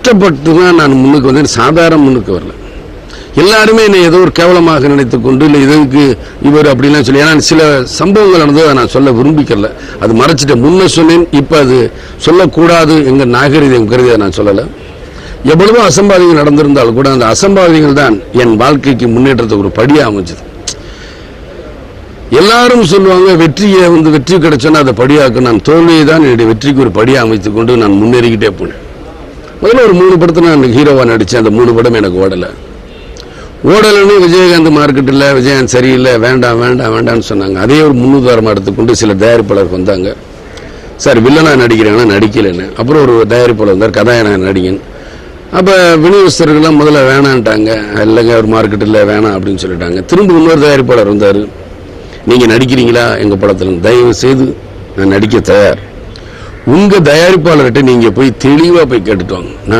கஷ்டப்பட்டு தான் நான் முன்னுக்கு வந்தேன். சாதாரண முன்னுக்கு வரல. எல்லாருமே என்னை ஏதோ ஒரு கேவலமாக நினைத்து கொண்டு இல்லை இதுக்கு இவர் அப்படிலாம் சொல்லி ஏன்னா சில சம்பவங்கள் நடந்தது அதை நான் சொல்ல விரும்பிக்கல. அது மறைச்சிட்டேன். முன்ன சொன்னேன் இப்போ அது சொல்லக்கூடாது எங்கள் நாகரிகம் கருதி நான் சொல்லலை. எவ்வளவோ அசம்பாவிதங்கள் நடந்திருந்தாலும் கூட அந்த அசம்பாவிதங்கள் தான் என் வாழ்க்கைக்கு முன்னேற்றத்துக்கு ஒரு படியாக அமைஞ்சது. எல்லாரும் சொல்லுவாங்க வெற்றியை வந்து வெற்றி கிடைச்சோன்னா அதை படியாக்கும் நான் தோல்வியை தான் என்னுடைய வெற்றிக்கு ஒரு படியாக அமைத்துக்கொண்டு நான் முன்னேறிக்கிட்டே போனேன். முதல்ல ஒரு மூணு படத்தை நான் ஹீரோவாக நடித்தேன் அந்த மூணு படம் எனக்கு ஓடலை. ஓடலைன்னு விஜயகாந்த் மார்க்கெட் இல்லை விஜயகாந்த் சரியில்லை வேண்டாம் வேண்டாம் வேண்டாம்னு சொன்னாங்க. அதே ஒரு முன்னுதாரணமாக எடுத்துக்கொண்டு சில தயாரிப்பாளர் வந்தாங்க. சார் வில்லனா நடிக்கிறேன்னா நடிக்கலைன்னு. அப்புறம் ஒரு தயாரிப்பாளர் வந்தார் கதாநாயகன் நடிகன். அப்போ விநியோகஸ்தர்கள்லாம் முதல்ல வேணான்ட்டாங்க. இல்லைங்க ஒரு மார்க்கெட் இல்லை வேணாம் அப்படின்னு சொல்லிட்டாங்க. திரும்ப இன்னொரு தயாரிப்பாளர் வந்தார். நீங்கள் நடிக்கிறீங்களா? எங்கள் படத்தில் தயவு செய்து நான் நடிக்க தயார். உங்கள் தயாரிப்பாளர்கிட்ட நீங்கள் போய் தெளிவாக போய் கேட்டுட்டு வாங்க. நான்